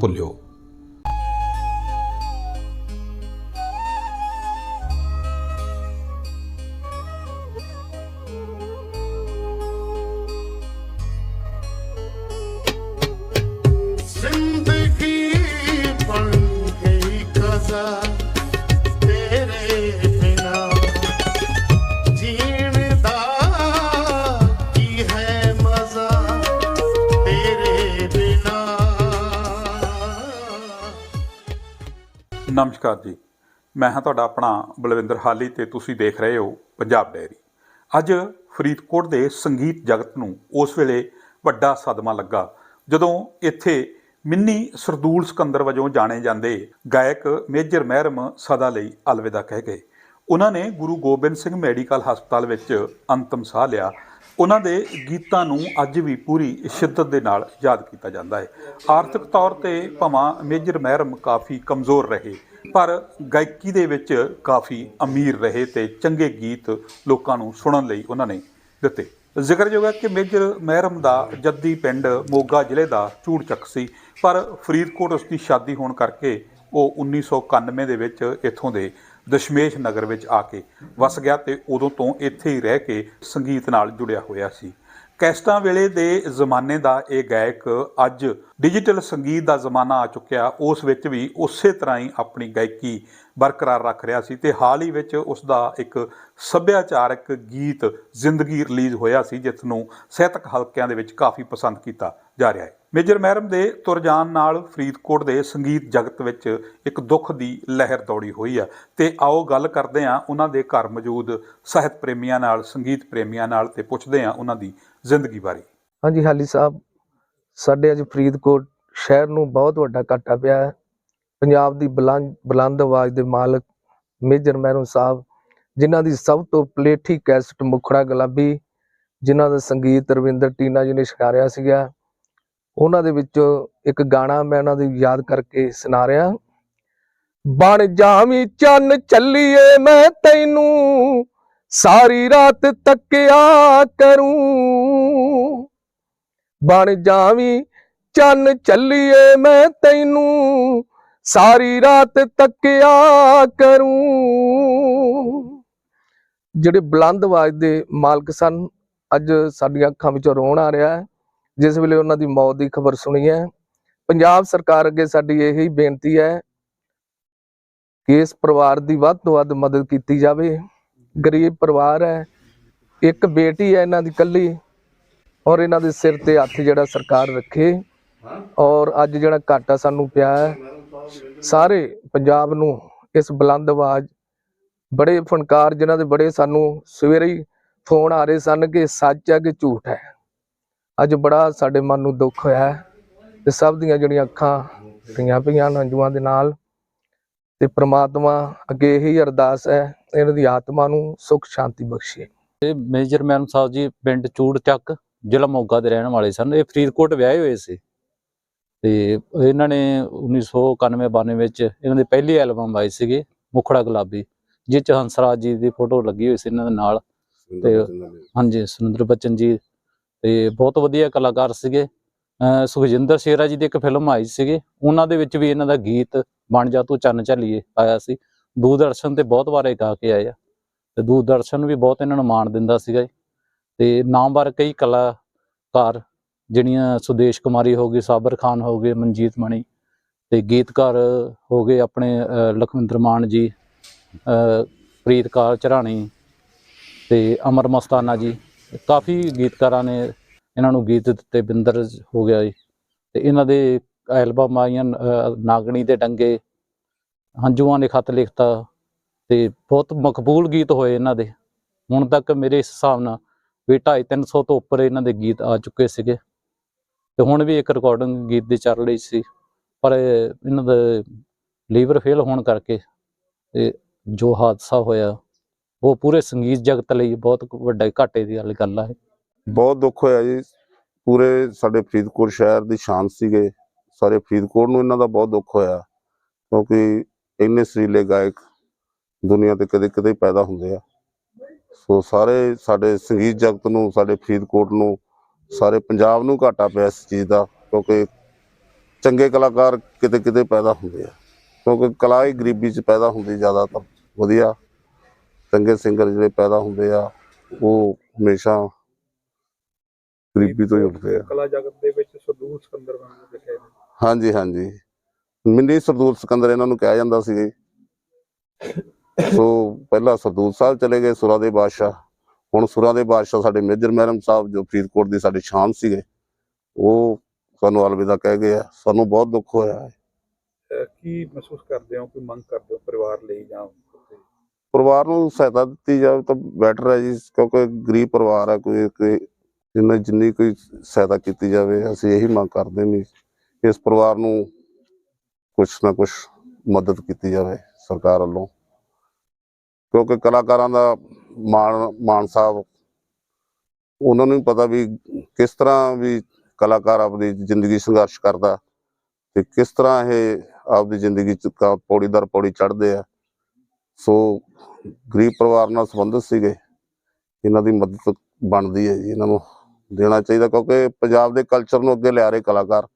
ਭੁੱਲਿਓ ਜ਼ਿੰਦਗੀ ਨਮਸਕਾਰ ਜੀ। ਮੈਂ ਹਾਂ ਤੁਹਾਡਾ ਆਪਣਾ ਬਲਵਿੰਦਰ ਹਾਲੀ ਤੇ ਤੁਸੀਂ ਦੇਖ ਰਹੇ ਹੋ ਪੰਜਾਬ ਡੈਰੀ ਅੱਜ ਫਰੀਦਕੋਟ ਦੇ ਸੰਗੀਤ ਜਗਤ ਨੂੰ ਉਸ ਵੇਲੇ ਵੱਡਾ ਸਦਮਾ ਲੱਗਾ, ਜਦੋਂ ਇੱਥੇ ਮਿੰਨੀ ਸਰਦੂਲ ਸਿਕੰਦਰ ਵਜੋਂ ਜਾਣੇ ਜਾਂਦੇ ਗਾਇਕ ਮੇਜਰ ਮਹਿਰਮ ਸਦਾ ਲਈ ਅਲਵਿਦਾ ਕਹਿ ਗਏ ਉਹਨਾਂ ਨੇ ਗੁਰੂ ਗੋਬਿੰਦ ਸਿੰਘ ਮੈਡੀਕਲ ਹਸਪਤਾਲ ਵਿੱਚ ਅੰਤਮ ਸਾਹ ਲਿਆ ਉਹਨਾਂ ਦੇ ਗੀਤਾਂ ਨੂੰ ਅੱਜ ਵੀ ਪੂਰੀ ਸ਼ਿੱਦਤ ਦੇ ਨਾਲ ਯਾਦ ਕੀਤਾ ਜਾਂਦਾ ਹੈ। ਆਰਥਿਕ ਤੌਰ ਤੇ ਭਾਵੇਂ ਮੇਜਰ ਮਹਿਰਮ ਕਾਫੀ ਕਮਜ਼ੋਰ ਰਹੇ, ਪਰ ਗਾਇਕੀ ਦੇ ਵਿੱਚ ਕਾਫੀ ਅਮੀਰ ਰਹੇ ਤੇ ਚੰਗੇ ਗੀਤ ਲੋਕਾਂ ਨੂੰ ਸੁਣਨ ਲਈ ਉਹਨਾਂ ਨੇ ਦਿੱਤੇ। ਜ਼ਿਕਰਯੋਗ ਹੈ ਕਿ ਮੇਜਰ ਮਹਿਰਮ ਦਾ ਜੱਦੀ ਪਿੰਡ ਮੋਗਾ ਜ਼ਿਲ੍ਹੇ ਦਾ ਚੂੜਚੱਕ ਸੀ, ਪਰ ਫਰੀਦਕੋਟ ਉਸ ਦੀ ਸ਼ਾਦੀ ਹੋਣ ਕਰਕੇ ਉਹ 1991 ਦੇ ਵਿੱਚ ਇੱਥੋਂ ਦੇ ਦਸ਼ਮੇਸ਼ ਨਗਰ ਵਿੱਚ ਆ ਕੇ ਵਸ ਗਿਆ ਤੇ ਉਦੋਂ ਤੋਂ ਇੱਥੇ ਹੀ ਰਹਿ ਕੇ ਸੰਗੀਤ ਨਾਲ ਜੁੜਿਆ ਹੋਇਆ ਸੀ। ਕੈਸਟਾਂ ਵੇਲੇ ਦੇ ਜ਼ਮਾਨੇ ਦਾ ਇਹ ਗਾਇਕ ਅੱਜ ਡਿਜੀਟਲ ਸੰਗੀਤ ਦਾ ਜ਼ਮਾਨਾ ਆ ਚੁੱਕਿਆ। ਉਸ ਵਿੱਚ ਵੀ ਉਸੇ ਤਰ੍ਹਾਂ ਹੀ ਆਪਣੀ ਗਾਇਕੀ ਬਰਕਰਾਰ ਰੱਖ ਰਿਹਾ ਸੀ ਤੇ ਹਾਲ ਹੀ ਵਿੱਚ ਉਸ ਦਾ ਇੱਕ ਸੱਭਿਆਚਾਰਕ ਗੀਤ ਜ਼ਿੰਦਗੀ ਰਿਲੀਜ਼ ਹੋਇਆ ਸੀ, ਜਿਸ ਨੂੰ ਸਾਹਿਤਕ ਹਲਕਿਆਂ ਦੇ ਵਿੱਚ ਕਾਫੀ ਪਸੰਦ ਕੀਤਾ ਜਾ ਰਿਹਾ ਹੈ। ਮੇਜਰ ਮਹਿਰਮ ਦੇ ਤੁਰ ਜਾਣ ਨਾਲ ਫਰੀਦਕੋਟ ਦੇ ਸੰਗੀਤ ਜਗਤ ਵਿੱਚ ਇੱਕ ਦੁੱਖ ਦੀ ਲਹਿਰ ਦੌੜੀ ਹੋਈ ਆ। ਤੇ ਆਓ ਗੱਲ ਕਰਦੇ ਹਾਂ ਉਹਨਾਂ ਦੇ ਘਰ ਮੌਜੂਦ ਸਾਹਿਤ ਪ੍ਰੇਮੀਆਂ ਨਾਲ, ਸੰਗੀਤ ਪ੍ਰੇਮੀਆਂ ਨਾਲ ਤੇ ਪੁੱਛਦੇ ਹਾਂ ਉਹਨਾਂ ਦੀ ਜ਼ਿੰਦਗੀ ਬਾਰੇ। ਹਾਂਜੀ, ਹਾਲੀ ਸਾਹਿਬ, ਸਾਡੇ ਅੱਜ ਫਰੀਦਕੋਟ ਸ਼ਹਿਰ ਨੂੰ ਬਹੁਤ ਵੱਡਾ ਘਾਟਾ ਪਿਆ ਹੈ। ਪੰਜਾਬ ਦੀ ਬੁਲੰਦ ਬੁਲੰਦ ਆਵਾਜ਼ ਦੇ ਮਾਲਕ ਮੇਜਰ ਮਹਿਰਮ ਸਾਹਿਬ, ਜਿਨ੍ਹਾਂ ਦੀ ਸਭ ਤੋਂ ਪਲੇਠੀ ਕੈਸਟ ਮੁਖੜਾ ਗੁਲਾਬੀ, ਜਿਨ੍ਹਾਂ ਦਾ ਸੰਗੀਤ ਰਵਿੰਦਰ ਟੀਨਾ ਜੀ ਨੇ ਸਿਕਾਰਿਆ ਸੀਗਾ। ਉਹਨਾਂ ਦੇ ਵਿੱਚ ਇੱਕ ਗਾਣਾ ਮੈਂ ਉਹਨਾਂ ਦੀ ਯਾਦ ਕਰਕੇ ਸੁਣਾ ਰਿਹਾ। ਬਣ ਜਾਵੀਂ ਚੰਨ ਚੱਲੀਏ ਮੈਂ ਤੈਨੂੰ, ਸਾਰੀ ਰਾਤ ਤੱਕਿਆ ਕਰੂੰ। ਬਣ ਜਾਵੀਂ ਚੰਨ ਚੱਲੀਏ ਮੈਂ ਤੈਨੂੰ, ਸਾਰੀ ਰਾਤ ਤੱਕਿਆ ਕਰੂੰ। ਜਿਹੜੇ ਬੁਲੰਦ ਆਵਾਜ਼ ਦੇ ਮਾਲਕ ਸਨ, ਅੱਜ ਸਾਡੀਆਂ ਅੱਖਾਂ ਵਿੱਚੋਂ ਰੋਣ ਆ ਰਿਹਾ ਹੈ। ਜਿਸ ਵੇਲੇ ਉਹਨਾਂ ਦੀ ਮੌਤ ਦੀ ਖਬਰ ਸੁਣੀ ਹੈ। ਪੰਜਾਬ ਸਰਕਾਰ ਅੱਗੇ ਸਾਡੀ ਇਹੀ ਬੇਨਤੀ ਹੈ ਕਿ ਇਸ ਪਰਿਵਾਰ ਦੀ ਵੱਧ ਤੋਂ ਵੱਧ ਮਦਦ ਕੀਤੀ ਜਾਵੇ। ਗਰੀਬ ਪਰਿਵਾਰ ਹੈ, ਇੱਕ ਬੇਟੀ ਹੈ ਇਹਨਾਂ ਦੀ ਇਕੱਲੀ ਔਰ ਇਹਨਾਂ ਦੇ ਸਿਰ ਤੇ ਹੱਥ ਜਿਹੜਾ ਸਰਕਾਰ ਰੱਖੇ ਔਰ ਅੱਜ ਜਿਹੜਾ ਘਾਟਾ ਸਾਨੂੰ ਪਿਆ ਹੈ, ਸਾਰੇ ਪੰਜਾਬ ਨੂੰ ਇਸ ਬੁਲੰਦ ਆਵਾਜ਼, ਬੜੇ ਫਨਕਾਰ ਜਿਨ੍ਹਾਂ ਦੇ ਬੜੇ ਸਾਨੂੰ ਸਵੇਰੇ ਹੀ ਫੋਨ ਆ ਰਹੇ ਸਨ ਕਿ ਸੱਚ ਹੈ ਕਿ ਝੂਠ ਹੈ। ਅੱਜ ਬੜਾ ਸਾਡੇ ਮਨ ਨੂੰ ਦੁੱਖ ਹੋਇਆ ਹੈ ਤੇ ਸਭ ਦੀਆਂ ਜਿਹੜੀਆਂ ਅੱਖਾਂ ਪਈਆਂ ਪਈਆਂ ਹਨ ਹੰਝੂਆਂ ਦੇ ਨਾਲ ਤੇ ਪ੍ਰਮਾਤਮਾ ਅੱਗੇ ਇਹੀ ਅਰਦਾਸ ਹੈ ਇਹਨਾਂ ਦੀ ਆਤਮਾ ਨੂੰ ਸੁਖ ਸ਼ਾਂਤੀ ਬਖਸ਼ੇ। ਇਹ ਮੇਜਰ ਮੈਨ ਸਾਹਿਬ ਜੀ ਪਿੰਡ ਚੂੜ ਚੱਕ ਜ਼ਿਲ੍ਹਾ ਮੋਗਾ ਦੇ ਰਹਿਣ ਵਾਲੇ ਸਨ ਇਹ ਫਰੀਦਕੋਟ ਵਿਆਹੇ ਹੋਏ ਸੀ। ਤੇ ਇਹਨਾਂ ਨੇ 1991 92 ਵਿੱਚ ਇਹਨਾਂ ਦੀ ਪਹਿਲੀ ਐਲਬਮ ਆਈ ਸੀਗੀ ਮੁਖੜਾ ਗੁਲਾਬੀ ਜਿਸ ਚ ਹੰਸਰਾਜ ਜੀ ਦੀ ਫੋਟੋ ਲੱਗੀ ਹੋਈ ਸੀ ਇਹਨਾਂ ਦੇ ਨਾਲ। ਤੇ ਹਾਂਜੀ ਸੁਰਿੰਦਰ ਬੱਚਨ ਜੀ ਤੇ ਬਹੁਤ ਵਧੀਆ ਕਲਾਕਾਰ ਸੀਗੇ। ਸੁਖਜਿੰਦਰ ਸ਼ੇਰਾ ਜੀ ਦੀ ਇੱਕ ਫਿਲਮ ਆਈ ਸੀਗੀ। ਉਹਨਾਂ ਦੇ ਵਿੱਚ ਵੀ ਇਹਨਾਂ ਦਾ ਗੀਤ ਬਣ ਜਾ ਤੂੰ ਚੰਨ ਝੱਲੀਏ ਆਇਆ ਸੀ। ਦੂਰਦਰਸ਼ਨ ਤੇ ਬਹੁਤ ਵਾਰ ਇਹ ਗਾ ਕੇ ਆਏ ਆ। ਤੇ ਦੂਰਦਰਸ਼ਨ ਵੀ ਬਹੁਤ ਇਹਨਾਂ ਨੂੰ ਮਾਣ ਦਿੰਦਾ ਸੀਗਾ ਜੀ। ਤੇ ਨਾਮਵਰ ਕਈ ਕਲਾਕਾਰ ਜਿਹੜੀਆਂ ਸੁਦੇਸ਼ ਕੁਮਾਰੀ ਹੋ ਗਈ ਸਾਬਰ ਖਾਨ ਹੋ ਗਏ ਮਨਜੀਤ ਮਣੀ ਤੇ ਗੀਤਕਾਰ ਹੋ ਗਏ ਆਪਣੇ ਲਖਵਿੰਦਰ ਮਾਨ ਜੀ ਅਹ, ਪ੍ਰੀਤਕਾਰ ਚਰਾਣੀ ਤੇ ਅਮਰ ਮਸਤਾਨਾ ਜੀ। ਕਾਫੀ ਗੀਤਕਾਰਾਂ ਨੇ ਇਹਨਾਂ ਨੂੰ ਗੀਤ ਦਿੱਤੇ, ਬਿੰਦਰ ਹੋ ਗਿਆ ਜੀ, ਤੇ ਇਹਨਾਂ ਦੇ ਐਲਬਮ ਆਈਆਂ ਨਾਗਣੀ ਦੇ ਡੰਗੇ, ਹੰਝੂਆਂ ਨੇ ਖਤ ਲਿਖਤਾ, ਤੇ ਬਹੁਤ ਮਕਬੂਲ ਗੀਤ ਹੋਏ ਇਹਨਾਂ ਦੇ। ਹੁਣ ਤੱਕ ਮੇਰੇ ਹਿਸਾਬ ਨਾਲ ਵੀ 250 300 ਤੋਂ ਉੱਪਰ ਇਹਨਾਂ ਦੇ ਗੀਤ ਆ ਚੁੱਕੇ ਸੀਗੇ। ਤੇ ਹੁਣ ਵੀ ਇੱਕ ਰਿਕਾਰਡਿੰਗ ਗੀਤ ਦੀ ਚੱਲ ਰਹੀ ਸੀ, ਪਰ ਇਹਨਾਂ ਦਾ ਲੀਵਰ ਫੇਲ ਹੋਣ ਕਰਕੇ ਤੇ ਜੋ ਹਾਦਸਾ ਹੋਇਆ ਉਹ ਪੂਰੇ ਸੰਗੀਤ ਜਗਤ ਲਈ ਬਹੁਤ ਵੱਡਾ ਘਾਟੇ ਦੀ ਗੱਲ ਗੱਲ ਹੈ ਬਹੁਤ ਦੁੱਖ ਹੋਇਆ ਜੀ। ਪੂਰੇ ਸਾਡੇ ਫਰੀਦਕੋਟ ਸ਼ਹਿਰ ਦੀ ਸ਼ਾਨ ਸੀਗੇ। ਸਾਰੇ ਫਰੀਦਕੋਟ ਨੂੰ ਇਹਨਾਂ ਦਾ ਬਹੁਤ ਦੁੱਖ ਹੋਇਆ। ਕਿਉਂਕਿ ਇੰਨੇ ਸੁਰੀਲੇ ਗਾਇਕ ਦੁਨੀਆ ਤੇ ਕਦੇ ਕਦੇ ਪੈਦਾ ਹੁੰਦੇ ਆ। ਸੋ ਸਾਰੇ ਸਾਡੇ ਸੰਗੀਤ ਜਗਤ ਨੂੰ, ਸਾਡੇ ਫਰੀਦਕੋਟ ਨੂੰ, ਸਾਰੇ ਪੰਜਾਬ ਨੂੰ ਘਾਟਾ ਪਿਆ ਇਸ ਚੀਜ਼ ਦਾ। ਕਿਉਂਕਿ ਚੰਗੇ ਕਲਾਕਾਰ ਕਿਤੇ ਕਿਤੇ ਪੈਦਾ ਹੁੰਦੇ ਆ। ਕਿਉਂਕਿ ਕਲਾ ਹੀ ਗਰੀਬੀ 'ਚ ਪੈਦਾ ਹੁੰਦੀ ਜ਼ਿਆਦਾਤਰ। ਵਧੀਆ। ਚੰਗੇ ਸਿੰਗਰ ਜਿਹੜੇ ਪੈਦਾ ਹੁੰਦੇ ਆ ਉਹ ਹਮੇਸ਼ਾ ਗਰੀਬੀ ਤੋਂ ਹੀ ਉੱਠਦੇ ਆ। ਕਲਾ ਜਗਤ ਦੇ ਵਿੱਚ ਸਰਦੂਲ ਸਿਕੰਦਰ ਵਾਂਗੂ ਹਾਂਜੀ ਹਾਂਜੀ। ਮਿੰਨੀ ਸਰਦੂਲ ਸਿਕੰਦਰ ਇਹਨਾਂ ਨੂੰ ਕਿਹਾ ਜਾਂਦਾ ਸੀ। ਸੋ ਪਹਿਲਾਂ ਸਰਦੂਲ ਸਾਹਿਬ ਚਲੇ ਗਏ ਸੁਰਾਂ ਦੇ ਬਾਦਸ਼ਾਹ। ਹੁਣ ਸੁਰਾਂ ਦੇ ਬਾਦਸ਼ਾਹ ਸਾਡੇ ਮੇਜਰ ਮਹਿਰਮ ਸਾਹਿਬ ਜੋ ਫਰੀਦਕੋਟ ਦੀ ਸਾਡੀ ਸ਼ਾਨ ਸੀਗੇ ਉਹ ਸਾਨੂੰ ਅਲਵਿਦਾ ਕਹਿ ਗਏ ਸਾਨੂੰ ਬਹੁਤ ਦੁੱਖ ਹੋਇਆ ਹੈ। ਕੀ ਮਹਿਸੂਸ ਕਰਦੇ ਹੋ ਕੋਈ ਮੰਗ ਕਰਦੇ ਹੋ ਪਰਿਵਾਰ ਲਈ ਜਾਂ ਪਰਿਵਾਰ ਨੂੰ ਸਹਾਇਤਾ ਦਿੱਤੀ ਜਾਵੇ ਤਾਂ ਬੈਟਰ ਹੈ ਜੀ, ਕਿਉਂਕਿ ਗਰੀਬ ਪਰਿਵਾਰ ਹੈ, ਕੋਈ ਜਿੰਨਾ, ਜਿੰਨੀ ਕੋਈ ਸਹਾਇਤਾ ਕੀਤੀ ਜਾਵੇ, ਅਸੀਂ ਇਹੀ ਮੰਗ ਕਰਦੇ ਨੇ ਇਸ ਪਰਿਵਾਰ ਨੂੰ ਕੁਛ ਨਾ ਕੁਛ ਮਦਦ ਕੀਤੀ ਜਾਵੇ ਸਰਕਾਰ ਵੱਲੋਂ। ਕਿਉਂਕਿ ਕਲਾਕਾਰਾਂ ਦਾ ਮਾਣ ਮਾਨ ਸਾਹਿਬ ਉਹਨਾਂ ਨੂੰ ਪਤਾ ਵੀ ਕਿਸ ਤਰ੍ਹਾਂ ਵੀ ਕਲਾਕਾਰ ਆਪਣੀ ਜ਼ਿੰਦਗੀ ਸੰਘਰਸ਼ ਕਰਦਾ ਤੇ ਕਿਸ ਤਰ੍ਹਾਂ ਇਹ ਆਪਦੀ ਜ਼ਿੰਦਗੀ ਚ ਕ- ਪੌੜੀ ਦਰ ਪੌੜੀ ਚੜ੍ਹਦੇ ਆ। ਸੋ ਗਰੀਬ ਪਰਿਵਾਰ ਨਾਲ ਸੰਬੰਧਿਤ ਸੀਗੇ। ਇਹਨਾਂ ਦੀ ਮਦਦ ਬਣਦੀ ਹੈ ਜੀ। ਇਹਨਾਂ ਨੂੰ ਦੇਣਾ ਚਾਹੀਦਾ ਕਿਉਂਕਿ ਪੰਜਾਬ ਦੇ ਕਲਚਰ ਨੂੰ ਅੱਗੇ ਲਿਆ ਰਹੇ ਕਲਾਕਾਰ।